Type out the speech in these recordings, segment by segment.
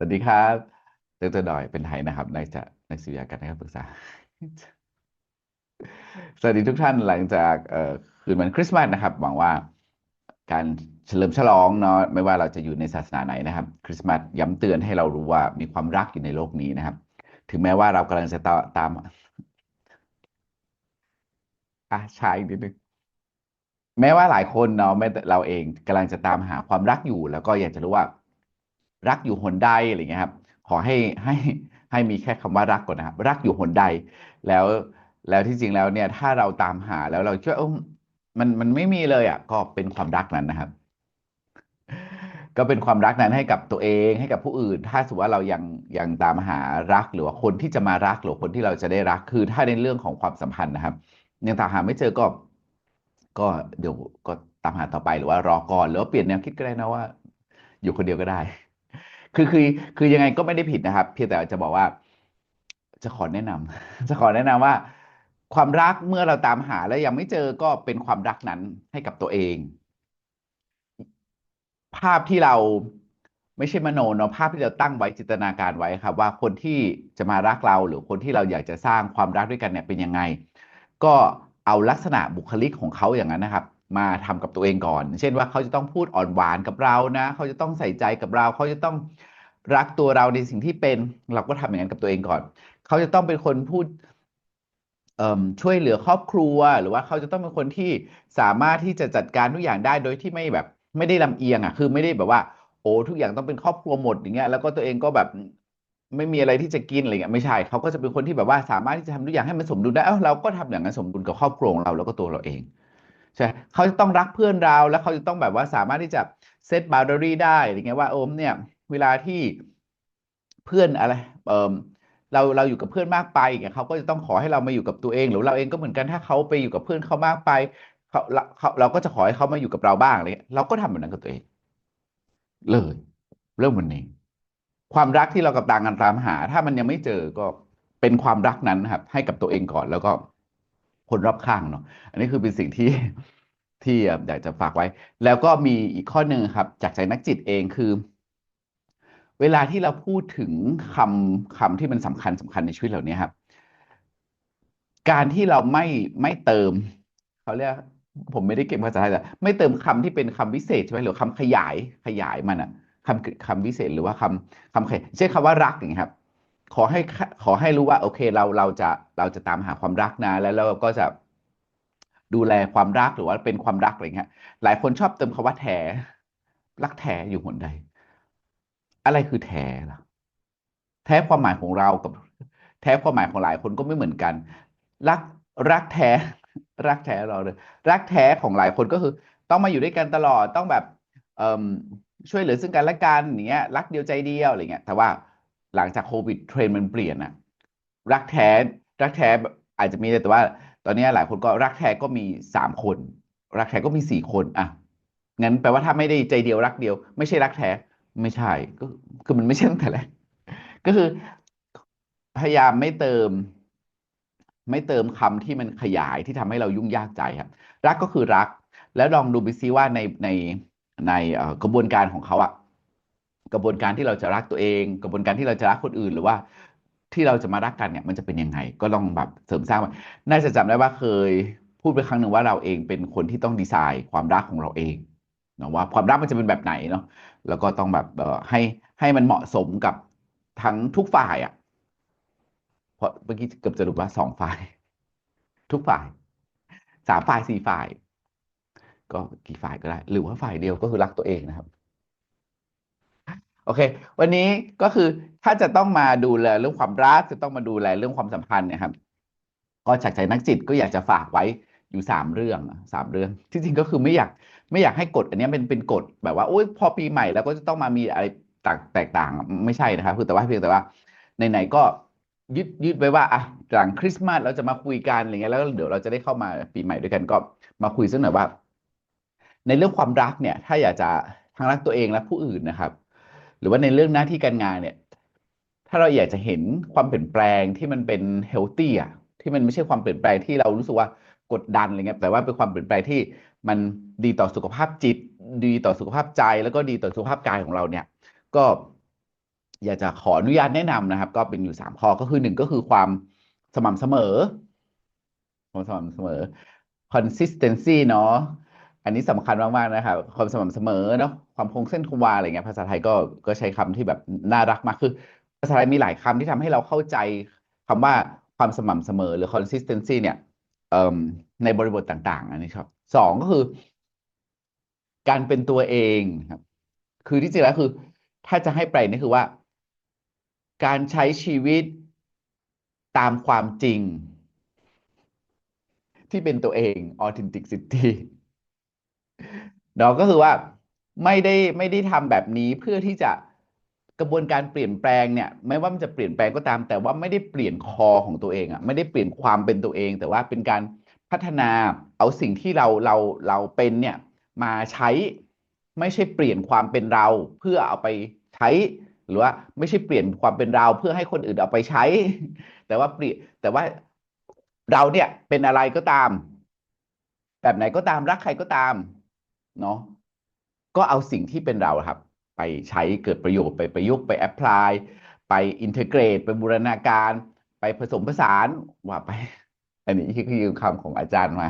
สวัสดีครับดรดอยเป็นไทยนะครับนักจากนักศิลปการนะครับปรึกษา สวัสดีทุกท่านหลังจากเอ่อคืนวันคริสต์มาสนะครับ หวังว่าการเฉลิมฉลองเนาะไม่ว่าเราจะอยู่ในศาสนาไหนนะครับ คริสต์มาสย้ำเตือนให้เรารู้ว่ามีความรักอยู่ในโลกนี้นะครับ ถึงแม้ว่าเรากำลังจะตามอะใช้อีกนิดนึงแม้ว่าหลายคนเนาะแม้เราเองกำลังจะตามหาความรักอยู่ แล้วก็อยากจะรู้ว่า รักอยู่หนใดอะไรเงี้ยครับ ขอให้ให้ให้มีแค่คำว่ารักก่อนนะครับ รักอยู่หนใด แล้วแล้วที่จริงแล้วเนี่ยถ้าเราตามหาแล้วเราคิดว่อมันมันไม่มีเลยอะ ก็เป็นความรักนั้นนะครับ ก็เป็นความรักนั้นให้กับตัวเองให้กับผู้อื่น ถ้าสมมติว่าเรายังยังตามหารักหรือว่าคนที่จะมารักหรือคนที่เราจะได้รักคือถ้าในเรื่องของความสัมพันธ์นะครับ ยังตามหาไม่เจอก็ ก็เดี๋ยวก็ตามหาต่อไปหรือว่ารอก่อนหรือว่าเปลี่ยนแนวคิดก็ได้นะว่า อยู่คนเดียวก็ได้ คือคือคือยังไงก็ไม่ได้ผิดนะครับ เพียงแต่จะบอกว่า จะขอแนะนำจะขอแนะนำว่า ความรักเมื่อเราตามหาแล้วยังไม่เจอก็เป็นความรักนั้นให้กับตัวเอง ภาพที่เราไม่ใช่มโนเนาะภาพที่เราตั้งไว้จินตนาการไว้ครับ ว่าคนที่จะมารักเราหรือคนที่เราอยากจะสร้างความรักด้วยกันเนี่ยเป็นยังไง ก็เอาลักษณะบุคลิกของเขาอย่างนั้นนะครับ มาทำกับตัวเองก่อน เช่นว่าเขาจะต้องพูดอ่อนหวานกับเรานะ เขาจะต้องใส่ใจกับเรา เขาจะต้องรักตัวเราในสิ่งที่เป็น เราก็ทำอย่างนั้นกับตัวเองก่อน เขาจะต้องเป็นคนพูดช่วยเหลือครอบครัว หรือว่าเขาจะต้องเป็นคนที่สามารถที่จะจัดการทุกอย่างได้โดยที่ไม่แบบ ไม่ได้ลำเอียงอะ คือไม่ได้แบบว่า โอ้ทุกอย่างต้องเป็นครอบครัวหมดอย่างเงี้ย แล้วก็ตัวเองก็แบบไม่มีอะไรที่จะกินอะไรเงี้ยไม่ใช่เขาก็จะเป็นคนที่แบบว่าสามารถที่จะทำทุกอย่างให้มันสมดุลได้เอ้าเราก็ทำอย่างนั้นสมดุลกับครอบครัวของเราแล้วก็ตัวเราเอง ใช่เขาจะต้องรักเพื่อนเราแล้วเขาจะต้องแบบว่าสามารถที่จะเซตบา u ด a รี่ได้อะไรเงี้ยว่าโอมเนี่ย เวลาที่เพื่อนอะไร เออเราเราอยู่กับเพื่อนมากไปอย่างเงี้ยเขาก็จะต้องขอให้เรามาอยู่กับตัวเอง หรือเราเองก็เหมือนกันถ้าเขาไปอยู่กับเพื่อนเขามากไปเขาเราเขาเราก็จะขอให้เขามาอยู่กับเราบ้างอะไรเงี้ยเราก็ทำแบบนั้นกับตัวเอง เลยเริ่มวันนี้ ความรักที่เรากับต่างกันตามหา ถ้ามันยังไม่เจอก็เป็นความรักนั้นนะครับ ให้กับตัวเองก่อนแล้วก็ คนรอบข้างเนาะอันนี้คือเป็นสิ่งที่ที่อยากจะฝากไว้ แล้วก็มีอีกข้อหนึ่งครับ จากใจนักจิตเองคือ เวลาที่เราพูดถึงคำคำที่มันสำคัญสำคัญในชีวิตเหล่านี้ครับ การที่เราไม่ไม่เติมเขาเรียกผมไม่ได้เก่งภาษาไทยแต่ไม่เติมคำที่เป็นคำวิเศษใช่ไหมหรือคำขยายขยายมันอะคำคำวิเศษหรือว่าคำคำขยายเช่นคำว่ารักอย่างเงี้ยครับ ขอให้ขอให้รู้ว่า โอเค เราเราจะเราจะตามหาความรักนะ แล้วเราก็จะดูแลความรักหรือว่าเป็นความรักอะไรเงี้ยหลายคนชอบเติมคำว่าแท้รักแท้อยู่หนใด อะไรคือแท้ล่ะ แท้ความหมายของเรากับ แท้ความหมายของหลายคนก็ไม่เหมือนกัน รักรักแท้ รักแท้เราเลย รักแท้ของหลายคนก็คือ ต้องมาอยู่ด้วยกันตลอดต้องแบบช่วยเหลือซึ่งกันและกันอย่างเงี้ย รักเดียวใจเดียวอะไรเงี้ยแต่ว่า หลังจากโควิดเทรนมันเปลี่ยนอะรักแท้รักแท้อาจจะมีแต่ว่า ตอนนี้หลายคนก็รักแท้ก็มีสามคน รักแท้ก็มีสี่คนอะงั้นแปลว่าถ้าไม่ได้ใจเดียวรักเดียว ไม่ใช่รักแท้ไม่ใช่ก็คือมันไม่ใช่ตั้งแต่แรกก็คือพยายามไม่เติม ไม่เติมคำที่มันขยายที่ทำให้เรายุ่งยากใจครับ รักก็คือรัก แล้วลองดูไปซิว่าในในในกระบวนการของเขาอะ กระบวนการที่เราจะรักตัวเอง กระบวนการที่เราจะรักคนอื่นหรือว่าที่เราจะมารักกันเนี่ยมันจะเป็นยังไง ก็ลองแบบเสริมสร้างน่าจะจำได้ว่าเคยพูดไปครั้งหนึ่งว่าเราเองเป็นคนที่ต้องดีไซน์ความรักของเราเองเนาะว่าความรักมันจะเป็นแบบไหนเนาะแล้วก็ต้องแบบเอ่อให้ให้มันเหมาะสมกับทั้งทุกฝ่ายอะ่ะเพราะเมื่อกี้เกือบจะรู้ว่าสองฝ่าย ทุกฝ่ายสามฝ่ายสี่ฝ่าย ก็กี่ฝ่ายก็ได้ หรือว่าฝ่ายเดียวก็คือรักตัวเองนะครับ โอเค วันนี้ก็คือถ้าจะต้องมาดูแลเรื่องความรักจะต้องมาดูแลเรื่องความสัมพันธ์เนี่ยครับ ก็จากใจนักจิตก็อยากจะฝากไว้อยู่สามเรื่องสามเรื่องที่จริงก็คือไม่อยากไม่อยากให้กฎอันนี้เป็นเป็นกฎแบบว่าโอ้ยพอปีใหม่แล้วก็จะต้องมามีอะไรแตกต่างไม่ใช่นะครับคือแต่ว่าเพียงแต่ว่าไหนๆก็ยึดยึดไว้ว่าอะหลังคริสต์มาสเราจะมาคุยกันอะไรเงี้ยแล้วเดี๋ยวเราจะได้เข้ามาปีใหม่ด้วยกันก็มาคุยสักหน่อยว่า ในเรื่องความรักเนี่ย ถ้าอยากจะทั้งรักตัวเองและผู้อื่นนะครับ หรือว่าในเรื่องหน้าที่การงานเนี่ย ถ้าเราอยากจะเห็นความเปลี่ยนแปลงที่มันเป็นเฮลตี้อะที่มันไม่ใช่ความเปลี่ยนแปลงที่เรารู้สึกว่ากดดันอะไรเงี้ยแต่ว่าเป็นความเปลี่ยนแปลงที่มันดีต่อสุขภาพจิต ดีต่อสุขภาพใจ แล้วก็ดีต่อสุขภาพกายของเราเนี่ย ก็อยากจะขออนุญาตแนะนำนะครับ ก็เป็นอยู่สามข้อก็คือหนึ่งก็คือความสม่ำเสมอความสม่ำเสมอ consistency เนาะ อันนี้สำคัญมากๆนะครับความสม่ำเสมอเนาะความคงเส้นคงวาอะไรเงี้ยภาษาไทยก็ก็ใช้คำที่แบบน่ารักมากคือ ภาษาไทยมีหลายคำที่ทำให้เราเข้าใจคำว่าความสม่ำเสมอหรือ consistency เนี่ยในบริบทต่าง ๆ อันนี้ครับสองก็คือ การเป็นตัวเองครับ คือที่จริงแล้วคือ ถ้าจะให้ไปลนี่คือว่า การใช้ชีวิตตามความจริง ที่เป็นตัวเอง authenticity เนาก็คือว่าไม่ได้ไม่ได้ทำแบบนี้เพื่อที่จะกระบวนการเปลี่ยนแปลงเนี่ยไม่ว่ามันจะเปลี่ยนแปลงก็ตาม แต่ว่าไม่ได้เปลี่ยนคอของตัวเองอะไม่ได้เปลี่ยนความเป็นตัวเอง แต่ว่าเป็นการพัฒนาเอาสิ่งที่เราเราเราเป็นเนี่ยมาใช้ไม่ใช่เปลี่ยนความเป็นเรา เพื่อเอาไปใช้ หรือว่าไม่ใช่เปลี่ยนความเป็นเรา เพื่อให้คนอื่นเอาไปใช้ แต่ว่าเปลี่ยนแต่ว่าเราเนี่ยเป็นอะไรก็ตาม แบบไหนก็ตามรักใครก็ตาม เนาะก็เอาสิ่งที่เป็นเราครับ ไปใช้เกิดประโยชน์ไปประยุกต์ไปแอพพลายไปอินเทเกรตไปบูรณาการ ไปผสมผสานว่าไป อันนี้คือคำของอาจารย์มา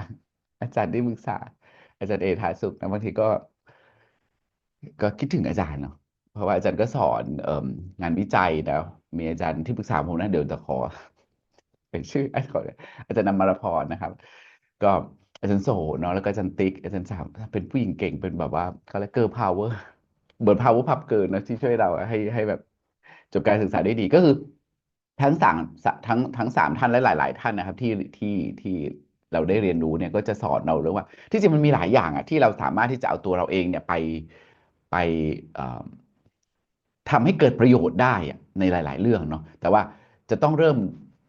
อาจารย์ที่ปรึกษา อาจารย์เอทาสุขนะบางทีก็ ก็คิดถึงอาจารย์เนาะเพราะว่าอาจารย์ก็สอนเอ่มงานวิจัยนะมีอาจารย์ที่ปรึกษาผมนะเดี๋ยวจะขอ เป็นชื่ออาจารย์อาจารย์นำมารพรนะครับ ก็ อาจารย์โสเนาะแล้วก็อาจารย์ติ๊กอาจารย์สามเป็นผู้หญิงเก่งเป็นแบบว่าเขาเรียกเกิร์ลพาวเวอร์เหมือนพาวเวอร์พับเกิร์ลนะที่ช่วยเราให้ให้แบบจบการศึกษาได้ดีก็คือ ทั้งสามทั้งทั้งสามท่านและหลาย ๆ ท่านนะครับ ที่ที่ที่เราได้เรียนรู้เนี่ยก็จะสอนเราเรื่องว่า ที่จริงมันมีหลายอย่างอะที่เราสามารถที่จะเอาตัวเราเองเนี่ยไปไปเอ่อทำให้เกิดประโยชน์ได้อะในหลาย ๆ เรื่องเนาะแต่ว่าจะต้องเริ่ม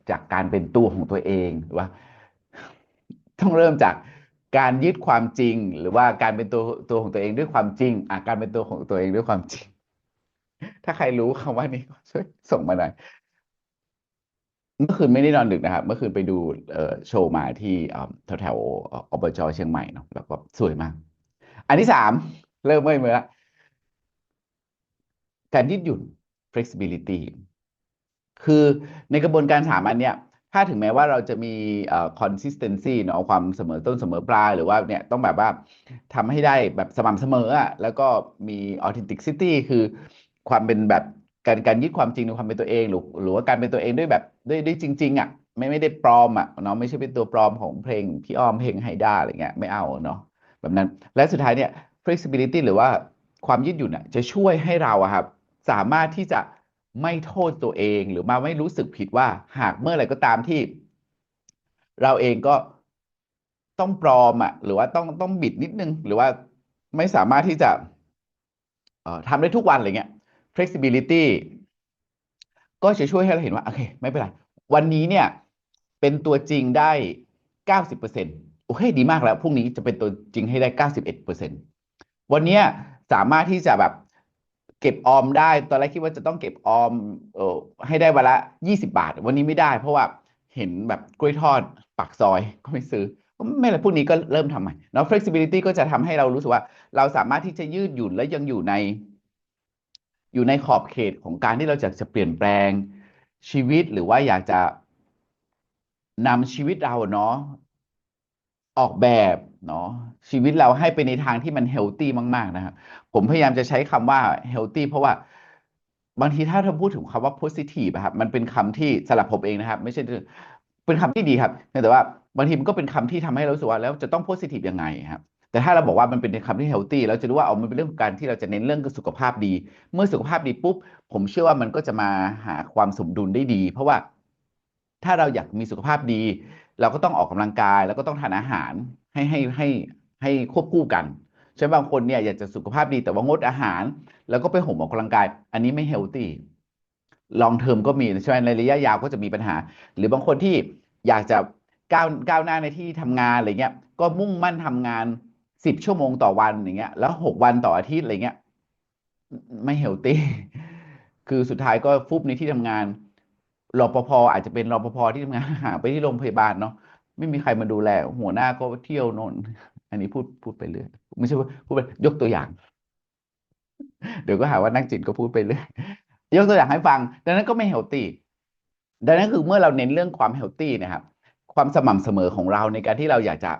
จากการเป็นตัวของตัวเองหรือว่า ต้องเริ่มจากการยึดความจริง หรือว่าการเป็นตัวตัวของตัวเองด้วยความจริงอะการเป็นตัวของตัวเองด้วยความจริง ถ้าใครรู้คำว่านี้ก็ช่วยส่งมาหน่อยเมื่อคืนไม่ได้นอนดึกนะครับ เมื่อคืนไปดูเอ่อโชว์มาที่แถวแถวๆอบจเชียงใหม่เนาะแล้วก็สวยมาก อันที่สามเริ่มเมื่อยเมื่อละการยืดหยุ่น flexibility คือในกระบวนการสามอันเนี้ย ถ้าถึงแม้ว่าเราจะมีเอ่อ consistency เนาะเอาความเสมอต้นเสมอปลายหรือว่าเนี่ยต้องแบบว่าทำให้ได้แบบสม่ำเสมออะแล้วก็มี authenticity คือความเป็นแบบการการยึดความจริงในความเป็นตัวเองหรือหรือว่าการเป็นตัวเองด้วยแบบด้วยด้วยจริง ๆอะไม่ไม่ได้ปลอมอะเนาะไม่ใช่เป็นตัวปลอมของเพลงพี่อ้อมเพลงไฮด้าอะไรเงี้ยไม่เอาเนาะแบบนั้นและสุดท้ายเนี่ย flexibility หรือว่าความยืดหยุ่นอะจะช่วยให้เราอะครับสามารถที่จะ ไม่โทษตัวเองหรือมาไม่รู้สึกผิดว่าหากเมื่อไหร่ก็ตามที่ เราเองก็ต้องปลอมอะ หรือว่าต้องต้องบิดนิดนึง หรือว่าไม่สามารถที่จะทำได้ทุกวันอะไรเงี้ย flexibility ก็จะช่วยให้เราเห็นว่า โอเค ไม่เป็นไร วันนี้เนี่ย เป็นตัวจริงได้เก้าสิบเปอร์เซ็นโอเค ดีมากแล้วพรุ่งนี้จะเป็นตัวจริงให้ได้เก้าสิบเอ็ดเปอร์เซ็นวันนี้สามารถที่จะแบบ เก็บออมได้ ตอนแรกคิดว่าจะต้องเก็บออมเออให้ได้วันละยี่สิบาท วันนี้ไม่ได้ เพราะว่าเห็นแบบกล้วยทอดปากซอยก็ไม่ซื้อไม่เป็นไรพวกนี้ก็เริ่มทำใหม่เนาะ flexibility ก็จะทำให้เรารู้สึกว่า เราสามารถที่จะยืดหยุ่นและยังอยู่ใน อยู่ในขอบเขตของการที่เราอยากจะเปลี่ยนแปลงชีวิตหรือว่าอยากจะนำชีวิตเราเนาะ ออกแบบเนาะชีวิตเราให้ไปในทางที่มันเฮลตี้มาก ๆ นะครับ ผมพยายามจะใช้คำว่าเฮลตี้เพราะว่าบางทีถ้าเราพูดถึงคำว่า positive ครับมันเป็นคำที่สำหรับผมเองนะครับ ไม่ใช่เป็นคำที่ดีครับแต่ว่าบางทีมันก็เป็นคำที่ทำให้เราสึกว่าแล้วจะต้อง positive ยังไงครับแต่ถ้าเราบอกว่ามันเป็นคำที่เฮลตี้เราจะรู้ว่าเอามันเป็นเรื่องของการที่เราจะเน้นเรื่องสุขภาพดี เมื่อสุขภาพดีปุ๊บ ผมเชื่อว่ามันก็จะมาหาความสมดุลได้ดี เพราะว่าถ้าเราอยากมีสุขภาพดี เราก็ต้องออกกำลังกายแล้วก็ต้องทานอาหารให้ให้ให้ให้ควบคู่กันใช่บางคนเนี่ยอยากจะสุขภาพดีแต่ว่างดอาหาร แล้วก็ไปห่มออกกำลังกาย อันนี้ไม่เฮลตี้ลองเทอมก็มีใช่ไหมในระยะยาวก็จะมีปัญหา หรือบางคนที่อยากจะก้าวก้าวหน้าในที่ทำงานอะไรเงี้ย ก็มุ่งมั่นทำงานสิบชั่วโมงต่อวันอย่างเงี้ย แล้วหกวันต่ออาทิตย์อะไรเงี้ย ไม่เฮลตี้คือสุดท้ายก็ฟุบในที่ทำงาน รปภอาจจะเป็นรปภที่ทำงานหาไปที่โรงพยาบาลเนาะไม่มีใครมาดูแล หัวหน้าก็เที่ยวโน่นอันนี้พูดพูดไปเรื่อยไม่ใช่ว่าพูดไปยกตัวอย่าง เดี๋ยวก็หาว่านักจิตก็พูดไปเรื่อยยกตัวอย่างให้ฟัง ดังนั้นก็ไม่เฮลตี้ดังนั้นคือเมื่อเราเน้นเรื่องความเฮลตี้นะครับ ความสม่ำเสมอของเราในการที่เราอยากจะ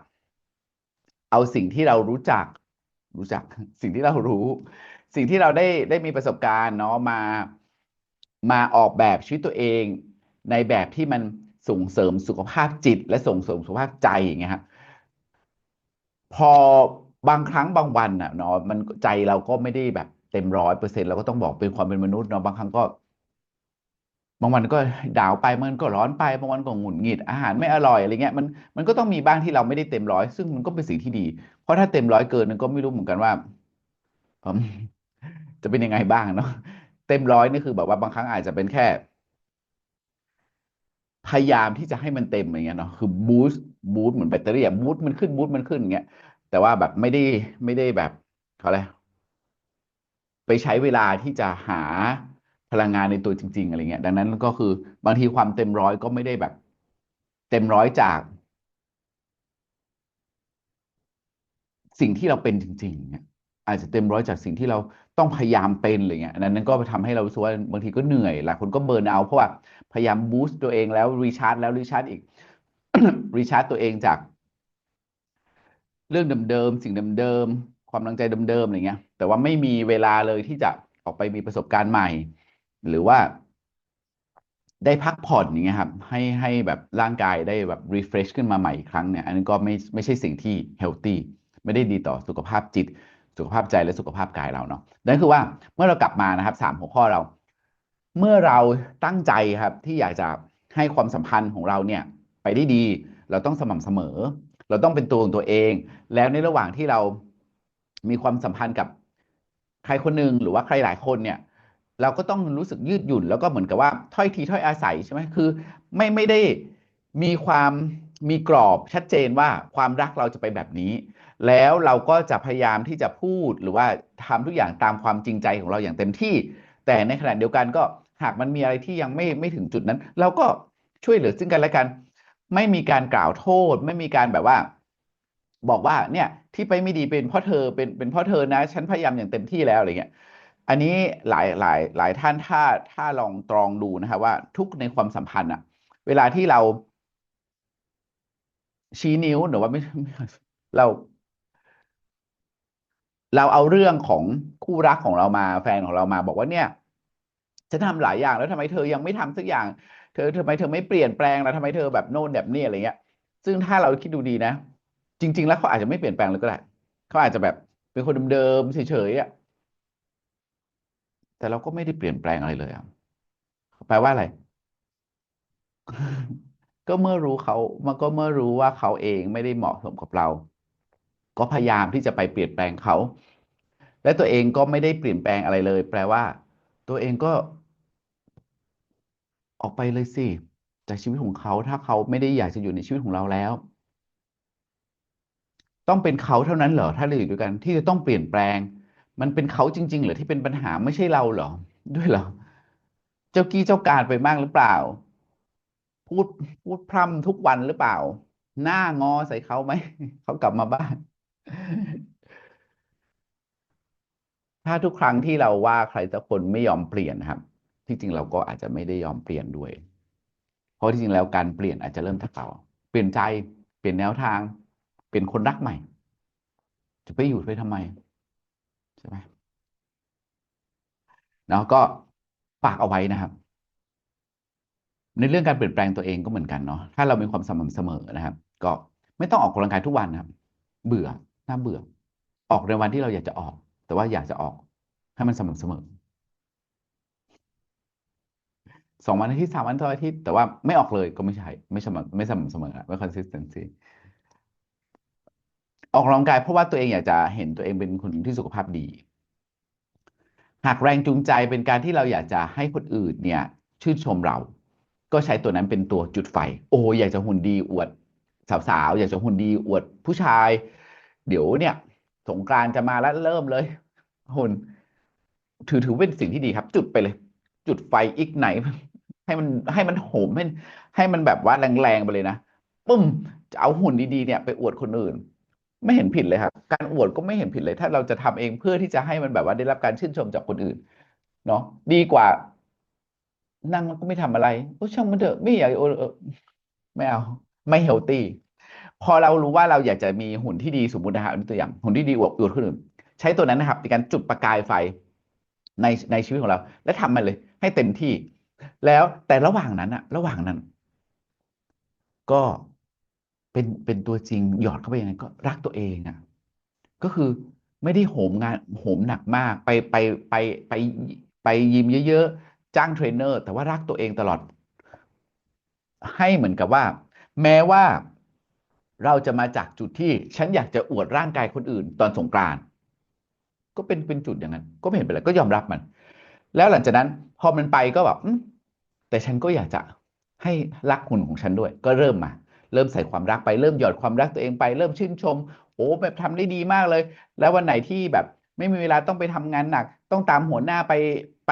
เอาสิ่งที่เรารู้จัก รู้จัก สิ่งที่เรารู้ สิ่งที่เราได้ได้มีประสบการณ์เนาะมา มาออกแบบชีวิตตัวเองในแบบที่มันส่งเสริมสุขภาพจิต และส่งเสริมสุขภาพใจอย่างเงี้ยครับพอบางครั้งบางวันอะเนาะมันใจเราก็ไม่ได้แบบเต็มร้อยเปอร์เซ็นต์เราก็ต้องบอกเป็นความเป็นมนุษย์เนาะบางครั้งก็ บางวันก็ดาวไปมันก็ร้อนไปบางวันก็หงุดหงิดอาหารไม่อร่อยอะไรเงี้ยมันมันก็ต้องมีบ้างที่เราไม่ได้เต็มร้อยซึ่งมันก็เป็นสิ่งที่ดี เพราะถ้าเต็มร้อยเกินมันก็ไม่รู้เหมือนกันว่าจะเป็นยังไงบ้างเนาะ เต็มร้อยนี่คือแบบว่าบางครั้งอาจจะเป็นแค่ พยายามที่จะให้มันเต็มอย่างเงี้ยเนาะคือบูสต์บูสต์เหมือนแบตเตอรี่อะบูสต์มันขึ้นบูสต์มันขึ้นอย่างเงี้ยแต่ว่าแบบไม่ได้ไม่ได้แบบเขาอะไรยไปใช้เวลาที่จะหาพลังงานในตัวจริง ๆ อะไรเงี้ย ดังนั้นก็คือบางทีความเต็มร้อยก็ไม่ได้แบบ เต็มร้อยจาก สิ่งที่เราเป็นจริง ๆ เนี่ย อาจจะเต็มร้อยจากสิ่งที่เราต้องพยายามเป็นอะไรเงี้ยอันนั้นก็ทำให้เรารู้สึกว่าบางทีก็เหนื่อยหลายคนก็เบิร์นเอาเพราะว่าพยายามบูสต์ตัวเองแล้วรีชาร์จแล้วรีชาร์จอีกรีชาร์จตัวเองจาก เรื่องเดิมๆสิ่งเดิมๆความตั้งใจเดิมๆอะไรเงี้ย แต่ว่าไม่มีเวลาเลยที่จะออกไปมีประสบการณ์ใหม่ หรือว่าได้พักผ่อนอย่างเงี้ยครับ ให้ให้แบบร่างกายได้แบบ refresh ขึ้นมาใหม่อีกครั้งเนี่ย อันนี้ก็ไม่ไม่ใช่สิ่งที่ healthy ไม่ได้ดีต่อสุขภาพจิต สุขภาพใจและสุขภาพกายเราเนาะนั่นคือว่าเมื่อเรากลับมานะครับสามหัวข้อเรา เมื่อเราตั้งใจครับที่อยากจะให้ความสัมพันธ์ของเราเนี่ยไปได้ดี เราต้องสม่ำเสมอ เราต้องเป็นตัวของตัวเอง แล้วในระหว่างที่เรามีความสัมพันธ์กับใครคนหนึ่งหรือว่าใครหลายคนเนี่ย เราก็ต้องรู้สึกยืดหยุ่น แล้วก็เหมือนกับว่าถ้อยทีถ้อยอาศัยใช่ไหมคือ ไม่ไม่ได้มีความมีกรอบชัดเจนว่าความรักเราจะไปแบบนี้ แล้วเราก็จะพยายามที่จะพูดหรือว่าทำทุกอย่างตามความจริงใจของเราอย่างเต็มที่ แต่ในขณะเดียวกันก็หากมันมีอะไรที่ยังไม่ไม่ถึงจุดนั้น เราก็ช่วยเหลือซึ่งกันและกัน ไม่มีการกล่าวโทษ ไม่มีการแบบว่า บอกว่าเนี่ย ที่ไปไม่ดีเป็นเพราะเธอเป็นเป็นเพราะเธอนะ ฉันพยายามอย่างเต็มที่แล้วอะไรเงี้ยอันนี้หลายหลายหลายท่านถ้าถ้าลองตรองดูนะครับว่าทุกในความสัมพันธ์อะเวลาที่เราชี้นิ้วหรือว่าไม่เรา เราเอาเรื่องของคู่รักของเรามาแฟนของเรามาบอกว่าเนี่ยฉันทำหลายอย่างแล้วทำไมเธอยังไม่ทำสักอย่าง เธอทำไมเธอไม่เปลี่ยนแปลงแล้วทำไมเธอแบบโน่นแบบนี้อะไรเงี้ย ซึ่งถ้าเราคิดดูดีนะ จริง ๆ แล้วเขาอาจจะไม่เปลี่ยนแปลงเลยก็ได้เขาอาจจะแบบเป็นคนเดิมๆเฉยๆอะแต่เราก็ไม่ได้เปลี่ยนแปลงอะไรเลยอะแปลว่าอะไร ก็เมื่อรู้เขามันก็เมื่อรู้ว่าเขาเองไม่ได้เหมาะสมกับเรา ก็พยายามที่จะไปเปลี่ยนแปลงเขา และตัวเองก็ไม่ได้เปลี่ยนแปลงอะไรเลย แปลว่า ตัวเองก็ ออกไปเลยสิจากชีวิตของเขาถ้าเขาไม่ได้อยากจะอยู่ในชีวิตของเราแล้ว ต้องเป็นเขาเท่านั้นเหรอถ้าเราอยู่ด้วยกันที่จะต้องเปลี่ยนแปลง มันเป็นเขาจริงๆเหรอที่เป็นปัญหาไม่ใช่เราเหรอ ด้วยเหรอเจ้ากี้เจ้าการไปมากหรือเปล่า พูดพูดพร่ำทุกวันหรือเปล่า หน้างอใส่เขาไหมเขากลับมาบ้าน ถ้าทุกครั้งที่เราว่าใครสักคนไม่ยอมเปลี่ยนครับ ที่จริงเราก็อาจจะไม่ได้ยอมเปลี่ยนด้วย เพราะที่จริงแล้วการเปลี่ยนอาจจะเริ่มจากเราเปลี่ยนใจเปลี่ยนแนวทาง เปลี่ยนคนรักใหม่ จะไปอยู่ไปทำไมใช่ไหมแล้วก็ฝากเอาไว้นะครับ ในเรื่องการเปลี่ยนแปลงตัวเองก็เหมือนกันเนาะถ้าเรามีความสม่ำเสมอนะครับ ก็ไม่ต้องออกกำลังกายทุกวันนะครับ เบื่อ น่าเบื่อ ออกในวันที่เราอยากจะออก แต่ว่าอยากจะออก ให้มันสม่ำเสมอสองวันอาทิตย์สามวันต่ออาทิตย์แต่ว่าไม่ออกเลยก็ไม่ใช่ ไม่สม่ำไม่สม่ำเสมอไม่ consistency ออกกำลังกายเพราะว่าตัวเองอยากจะเห็นตัวเองเป็นคนที่สุขภาพดี หากแรงจูงใจเป็นการที่เราอยากจะให้คนอื่นเนี่ย ชื่นชมเรา ก็ใช้ตัวนั้นเป็นตัวจุดไฟ โอ้อยากจะหุ่นดีอวดสาวๆอยากจะหุ่นดีอวดผู้ชาย เดี๋ยวเนี่ย สงกรานจะมาแล้วเริ่มเลยหุ่นถือถือเป็นสิ่งที่ดีครับ จุดไปเลย จุดไฟอีกไหน ให้มันให้มันโหมให้ให้มันแบบว่าแรงๆไปเลยนะปึ้มจะเอาหุ่นดีๆเนี่ยไปอวดคนอื่น ไม่เห็นผิดเลยครับ การอวดก็ไม่เห็นผิดเลย ถ้าเราจะทำเองเพื่อที่จะให้มันแบบว่าได้รับการชื่นชมจากคนอื่น เนาะดีกว่า นั่งแล้วก็ไม่ทำอะไรโอ้ช่างมันเถอะไม่อยากเออเออไม่เอา ไม่เฮลตี้ พอเรารู้ว่าเราอยากจะมีหุ่นที่ดีสมมตินะครับตัวอย่างหุ่นที่ดีอวบอวดคนอื่นใช้ตัวนั้นนะครับในการจุดประกายไฟในในชีวิตของเรา และทำมันเลย ให้เต็มที่ แล้วแต่ระหว่างนั้นอะระหว่างนั้น ก็เป็นเป็นตัวจริงหยอดเข้าไปยังไงก็รักตัวเองอะก็คือไม่ได้โหมงานโหมหนักมาก ไปไปไปไปไปยิมเยอะๆจ้างเทรนเนอร์ แต่ว่ารักตัวเองตลอด ให้เหมือนกับว่า แม้ว่า เราจะมาจากจุดที่ฉันอยากจะอวดร่างกายคนอื่น ตอนสงกรานต์ก็เป็นเป็นจุดอย่างนั้น ก็ไม่เห็นเป็นไรก็ยอมรับมัน แล้วหลังจากนั้นพอมันไปก็แบบแต่ฉันก็อยากจะให้รักหุ่นของฉันด้วย ก็เริ่มมา เริ่มใส่ความรักไปเริ่มหยอดความรักตัวเองไปเริ่มชื่นชม โอ้แบบทำได้ดีมากเลย แล้ววันไหนที่แบบ ไม่มีเวลาต้องไปทำงานหนัก ต้องตามหัวหน้าไปไป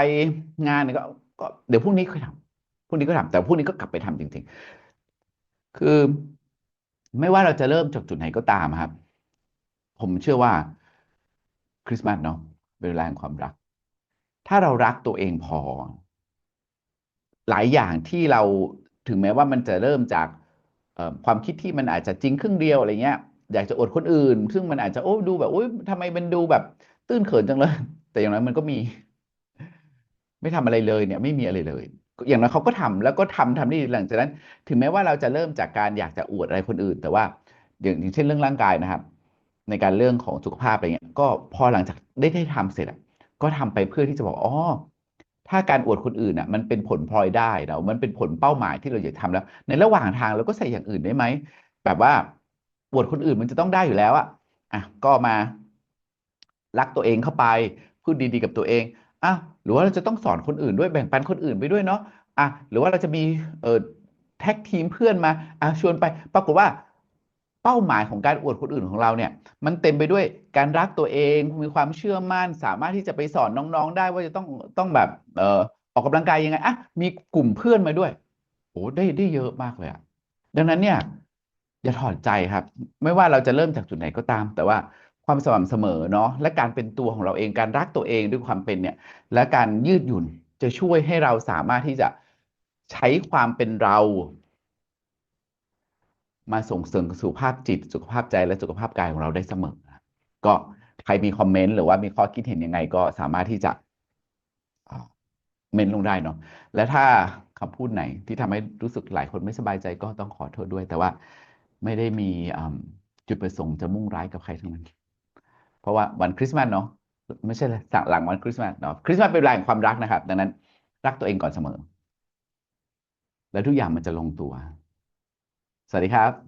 งานเนี่ยก็ก็เดี๋ยวพรุ่งนี้ค่อยทำพรุ่งนี้ก็ทำแต่พรุ่งนี้ก็กลับไปทำจริง ๆ คือ ไม่ว่าเราจะเริ่มจากจุดไหนก็ตามครับ ผมเชื่อว่าคริสต์มาสเนาะเป็นแห่งความรัก ถ้าเรารักตัวเองพอ หลายอย่างที่เราถึงแม้ว่ามันจะเริ่มจากความคิดที่มันอาจจะจริงครึ่งเดียวอะไรเงี้ยอยากจะอดคนอื่น ซึ่งมันอาจจะโอ้ดูแบบโอ้ยทำไมมันดูแบบตื้นเขินจังเลย แต่อย่างนั้นมันก็มี ไม่ทำอะไรเลยเนี่ย ไม่มีอะไรเลย อย่างนั้นเขาก็ทำแล้วก็ทำทำได้ดีหลังจากนั้น ถึงแม้ว่าเราจะเริ่มจากการอยากจะอวดอะไรคนอื่น แต่ว่าอย่างเช่นเรื่องร่างกายนะครับ ในการเรื่องของสุขภาพอะไรเงี้ยก็พอหลังจากได้ได้ทำเสร็จก็ทำไปเพื่อที่จะบอกอ๋อถ้าการอวดคนอื่นอะ มันเป็นผลพลอยได้เนามันเป็นผลเป้าหมายที่เราอยากทำแล้ว ในระหว่างทางเราก็ใส่อย่างอื่นได้ไหมแบบว่าอวดคนอื่นมันจะต้องได้อยู่แล้วอะอะก็มารักตัวเองเข้าไปพูดดีๆกับตัวเองอะ รือว่าเราจะต้องสอนคนอื่นด้วยแบ่งปันคนอื่นไปด้วยเนาะอะหรือว่าเราจะมีเอ่อแท็กทีมเพื่อนมาอะชวนไป ปรากฏว่าเป้าหมายของการอวดคนอื่นของเราเนี่ย มันเต็มไปด้วยการรักตัวเองมีความเชื่อมั่นสามารถที่จะไปสอนน้องๆ ได้ว่าจะต้องต้องแบบเออออกกำลังกายยังไงอะมีกลุ่มเพื่อนมาด้วยโอ้ได้ได้เยอะมากเลยอะดังนั้นเนี่ยอย่าถอดใจครับ ไม่ว่าเราจะเริ่มจากจุดไหนก็ตาม แต่ว่า ความสม่ำเสมอเนาะและการเป็นตัวของเราเองการรักตัวเองด้วยความเป็นเนี่ย และการยืดหยุ่นจะช่วยให้เราสามารถที่จะใช้ความเป็นเรา มาส่งเสริมสุขภาพจิต สุขภาพใจและสุขภาพกายของเราได้เสมอนะก็ใครมีคอมเมนต์หรือว่ามีข้อคิดเห็นยังไงก็สามารถที่จะเมนต์ลงได้เนาะและถ้าคำพูดไหนที่ทำให้รู้สึกหลายคนไม่สบายใจก็ต้องขอโทษด้วย แต่ว่าไม่ได้มีจุดประสงค์จะมุ่งร้ายกับใครทั้งนั้น ราะว่าวันคริสต์มาสเนาะไม่ใช่สั่งหลังวันคริสต์มาสเนาะคริสต์มาสเป็นเวลาแห่งความรักนะครับ ดังนั้น รักตัวเองก่อนเสมอ แล้วทุกอย่างมันจะลงตัว สวัสดีครับ